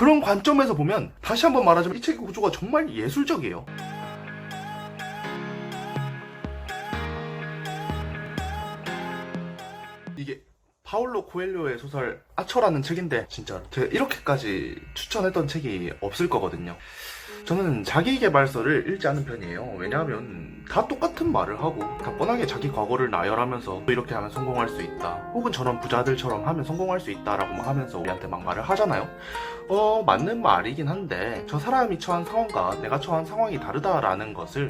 그런 관점에서 보면 다시 한번 말하자면 이 책의 구조가 정말 예술적이에요. 이게 파울로 코엘료의 소설 아처라는 책인데 진짜 제가 이렇게까지 추천했던 책이 없을 거거든요. 저는 자기개발서를 읽지 않는 편이에요. 왜냐하면 다 똑같은 말을 하고 다 뻔하게 자기 과거를 나열하면서 이렇게 하면 성공할 수 있다. 혹은 저런 부자들처럼 하면 성공할 수 있다라고 막 하면서 우리한테 막 말을 하잖아요. 어, 맞는 말이긴 한데 저 사람이 처한 상황과 내가 처한 상황이 다르다라는 것을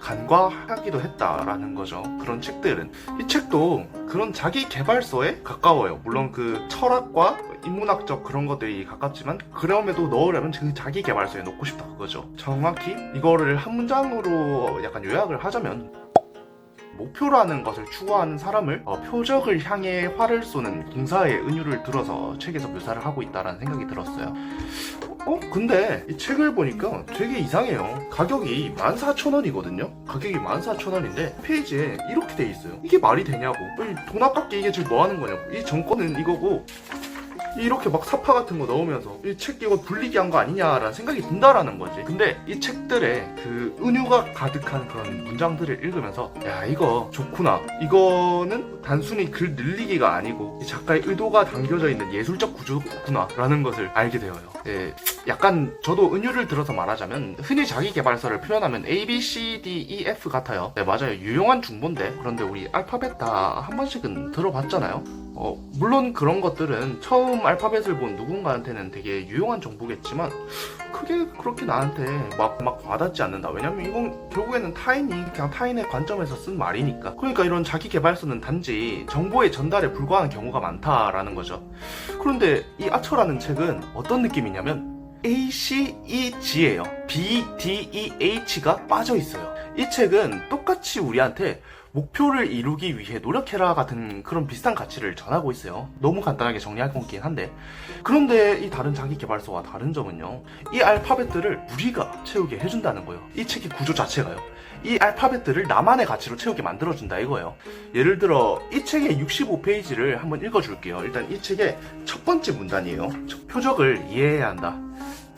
간과하기도 했다라는 거죠. 그런 책들은 이 책도 그런 자기 개발서에 가까워요. 물론 그 철학과 인문학적 그런 것들이 가깝지만 그럼에도 넣으려면 그 자기 개발서에 넣고 싶다 그거죠. 정확히 이거를 한 문장으로 약간 요약을 하자면 목표라는 것을 추구하는 사람을 어, 표적을 향해 활을 쏘는 공사의 은유를 들어서 책에서 묘사를 하고 있다라는 생각이 들었어요. 어? 근데 이 책을 보니까 되게 이상해요. 가격이 14,000원이거든요? 가격이 14,000원인데 페이지에 이렇게 돼 있어요. 이게 말이 되냐고. 이돈 아깝게 이게 지금 뭐 하는 거냐고. 이 정권은 이거고 이렇게 막 사파 같은 거 넣으면서 이 책 이거 불리기 한 거 아니냐라는 생각이 든다라는 거지. 근데 이 책들의 그 은유가 가득한 그런 문장들을 읽으면서 야 이거 좋구나. 이거는 단순히 글 늘리기가 아니고 이 작가의 의도가 담겨져 있는 예술적 구조구나라는 것을 알게 되어요. 예, 약간 저도 은유를 들어서 말하자면 흔히 자기 개발서를 표현하면 A, B, C, D, E, F 같아요. 네 맞아요. 유용한 중본데 그런데 우리 알파벳 다 한 번씩은 들어봤잖아요. 어, 물론 그런 것들은 처음 알파벳을 본 누군가한테는 되게 유용한 정보겠지만 크게 그렇게 나한테 막, 막 와닿지 않는다. 왜냐면 이건 결국에는 타인이 그냥 타인의 관점에서 쓴 말이니까. 그러니까 이런 자기 개발서는 단지 정보의 전달에 불과한 경우가 많다라는 거죠. 그런데 이 아처라는 책은 어떤 느낌이냐면 A, C, E, G예요. B, D, E, H가 빠져 있어요. 이 책은 똑같이 우리한테 목표를 이루기 위해 노력해라 같은 그런 비슷한 가치를 전하고 있어요. 너무 간단하게 정리할 거긴 한데. 그런데 이 다른 자기 개발서와 다른 점은요. 이 알파벳들을 우리가 채우게 해준다는 거예요. 이 책의 구조 자체가요. 이 알파벳들을 나만의 가치로 채우게 만들어준다 이거예요. 예를 들어 이 책의 65페이지를 한번 읽어줄게요. 일단 이 책의 첫 번째 문단이에요. 표적을 이해해야 한다.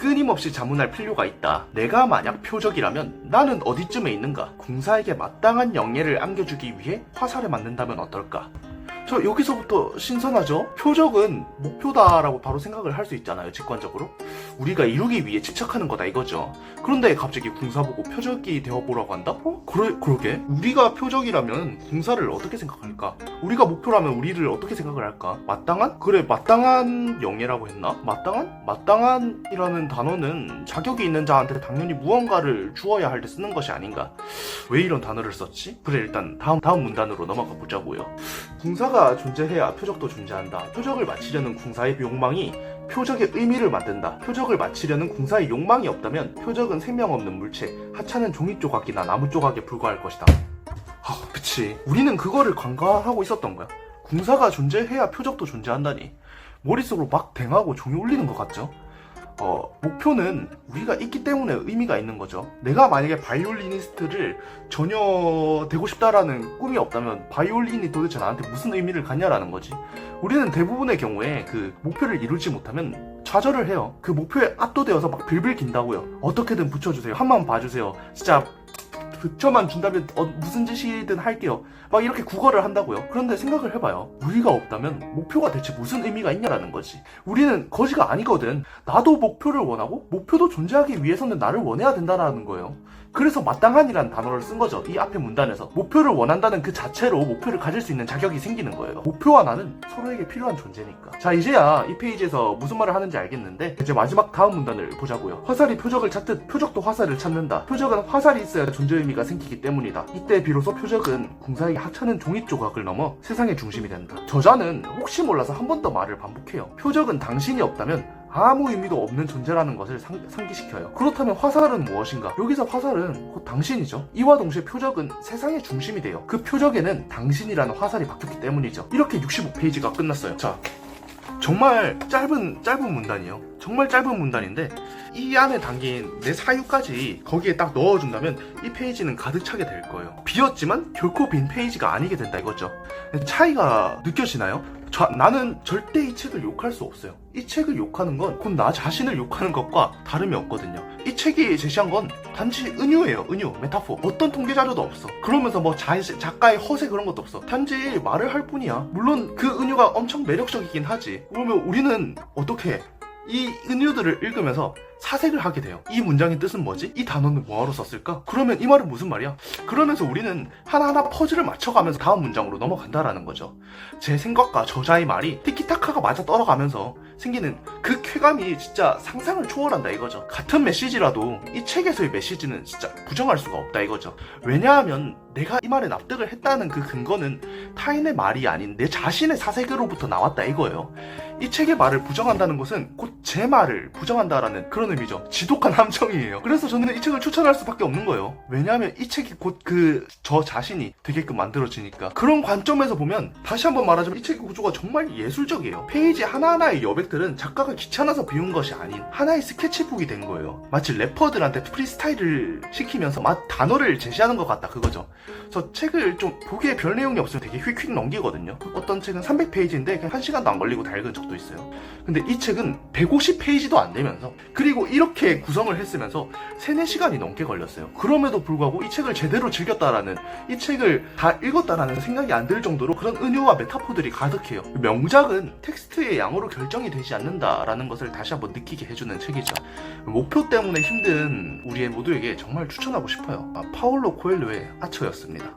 끊임없이 자문할 필요가 있다. 내가 만약 표적이라면 나는 어디쯤에 있는가? 궁사에게 마땅한 영예를 안겨주기 위해 화살에 맞는다면 어떨까? 저 여기서부터 신선하죠? 표적은 목표다라고 바로 생각을 할 수 있잖아요, 직관적으로. 우리가 이루기 위해 집착하는 거다 이거죠. 그런데 갑자기 궁사 보고 표적이 되어보라고 한다? 어? 그러, 그러게. 우리가 표적이라면 궁사를 어떻게 생각할까? 우리가 목표라면 우리를 어떻게 생각을 할까? 마땅한? 그래, 마땅한 영예라고 했나? 마땅한? 마땅한이라는 단어는 자격이 있는 자한테 당연히 무언가를 주어야 할 때 쓰는 것이 아닌가? 왜 이런 단어를 썼지? 그래, 일단 다음, 다음 문단으로 넘어가 보자고요. 궁사 가 존재해야 표적도 존재한다. 표적을 마치려는 궁사의 욕망이 표적의 의미를 만든다. 표적을 마치려는 궁사의 욕망이 없다면 표적은 생명 없는 물체, 하찮은 종이 조각이나 나무 조각에 불과할 것이다. 아, 그치. 우리는 그거를 간과하고 있었던 거야. 궁사가 존재해야 표적도 존재한다니. 머릿속으로 막 댕하고 종이 울리는 것 같죠? 어, 목표는 우리가 있기 때문에 의미가 있는 거죠. 내가 만약에 바이올리니스트를 전혀 되고 싶다라는 꿈이 없다면 바이올린이 도대체 나한테 무슨 의미를 갖냐라는 거지. 우리는 대부분의 경우에 그 목표를 이루지 못하면 좌절을 해요. 그 목표에 압도되어서 막 빌빌 긴다고요. 어떻게든 붙여주세요. 한번 봐주세요. 진짜 붙여만 준다면 어, 무슨 짓이든 할게요. 막 이렇게 구걸을 한다고요. 그런데 생각을 해봐요. 우리가 없다면 목표가 대체 무슨 의미가 있냐라는 거지. 우리는 거지가 아니거든. 나도 목표를 원하고 목표도 존재하기 위해서는 나를 원해야 된다라는 거예요. 그래서 마땅한이라는 단어를 쓴 거죠. 이 앞에 문단에서. 목표를 원한다는 그 자체로 목표를 가질 수 있는 자격이 생기는 거예요. 목표와 나는 서로에게 필요한 존재니까. 자, 이제야 이 페이지에서 무슨 말을 하는지 알겠는데, 이제 마지막 다음 문단을 보자고요. 화살이 표적을 찾듯 표적도 화살을 찾는다. 표적은 화살이 있어야 존재 의미가 생기기 때문이다. 이때 비로소 표적은 궁사에게 하찮은 종이 조각을 넘어 세상의 중심이 된다. 저자는 혹시 몰라서 한 번 더 말을 반복해요. 표적은 당신이 없다면 아무 의미도 없는 존재라는 것을 상, 상기시켜요. 그렇다면 화살은 무엇인가? 여기서 화살은 곧 당신이죠. 이와 동시에 표적은 세상의 중심이 돼요. 그 표적에는 당신이라는 화살이 박혔기 때문이죠. 이렇게 65페이지가 끝났어요. 자, 정말 짧은 짧은 문단이에요. 정말 짧은 문단인데 이 안에 담긴 내 사유까지 거기에 딱 넣어준다면 이 페이지는 가득 차게 될 거예요. 비었지만 결코 빈 페이지가 아니게 된다 이거죠. 차이가 느껴지나요? 저, 나는 절대 이 책을 욕할 수 없어요. 이 책을 욕하는 건 곧 나 자신을 욕하는 것과 다름이 없거든요. 이 책이 제시한 건 단지 은유예요. 은유, 메타포. 어떤 통계 자료도 없어. 그러면서 뭐 자, 작가의 허세 그런 것도 없어. 단지 말을 할 뿐이야. 물론 그 은유가 엄청 매력적이긴 하지. 그러면 우리는 어떻게 해? 이 은유들을 읽으면서 사색을 하게 돼요. 이 문장의 뜻은 뭐지? 이 단어는 뭐하러 썼을까? 그러면 이 말은 무슨 말이야? 그러면서 우리는 하나하나 퍼즐을 맞춰가면서 다음 문장으로 넘어간다라는 거죠. 제 생각과 저자의 말이 티키타카가 맞아 떨어가면서 생기는 그 쾌감이 진짜 상상을 초월한다 이거죠. 같은 메시지라도 이 책에서의 메시지는 진짜 부정할 수가 없다 이거죠. 왜냐하면 내가 이 말에 납득을 했다는 그 근거는 타인의 말이 아닌 내 자신의 사색으로부터 나왔다 이거예요. 이 책의 말을 부정한다는 것은 곧 제 말을 부정한다라는 그런 의미죠. 지독한 함정이에요. 그래서 저는 이 책을 추천할 수밖에 없는 거예요. 왜냐하면 이 책이 곧 그 저 자신이 되게끔 만들어지니까. 그런 관점에서 보면 다시 한번 말하자면 이 책의 구조가 정말 예술적이에요. 페이지 하나하나의 여백들은 작가가 귀찮아서 비운 것이 아닌 하나의 스케치북이 된 거예요. 마치 래퍼들한테 프리스타일을 시키면서 막 단어를 제시하는 것 같다 그거죠. 그래서 책을 좀 보기에 별 내용이 없으면 되게 휙휙 넘기거든요. 어떤 책은 300페이지인데 그냥 1시간도 안 걸리고 다 읽은 적도 있어요. 근데 이 책은 150페이지도 안 되면서 그리고 이렇게 구성을 했으면서 3, 4시간이 넘게 걸렸어요. 그럼에도 불구하고 이 책을 제대로 즐겼다라는 이 책을 다 읽었다라는 생각이 안 들 정도로 그런 은유와 메타포들이 가득해요. 명작은 텍스트의 양으로 결정이 되지 않는다라는 것을 다시 한번 느끼게 해주는 책이죠. 목표 때문에 힘든 우리의 모두에게 정말 추천하고 싶어요. 아, 파울로 코엘료의 아처였습니다.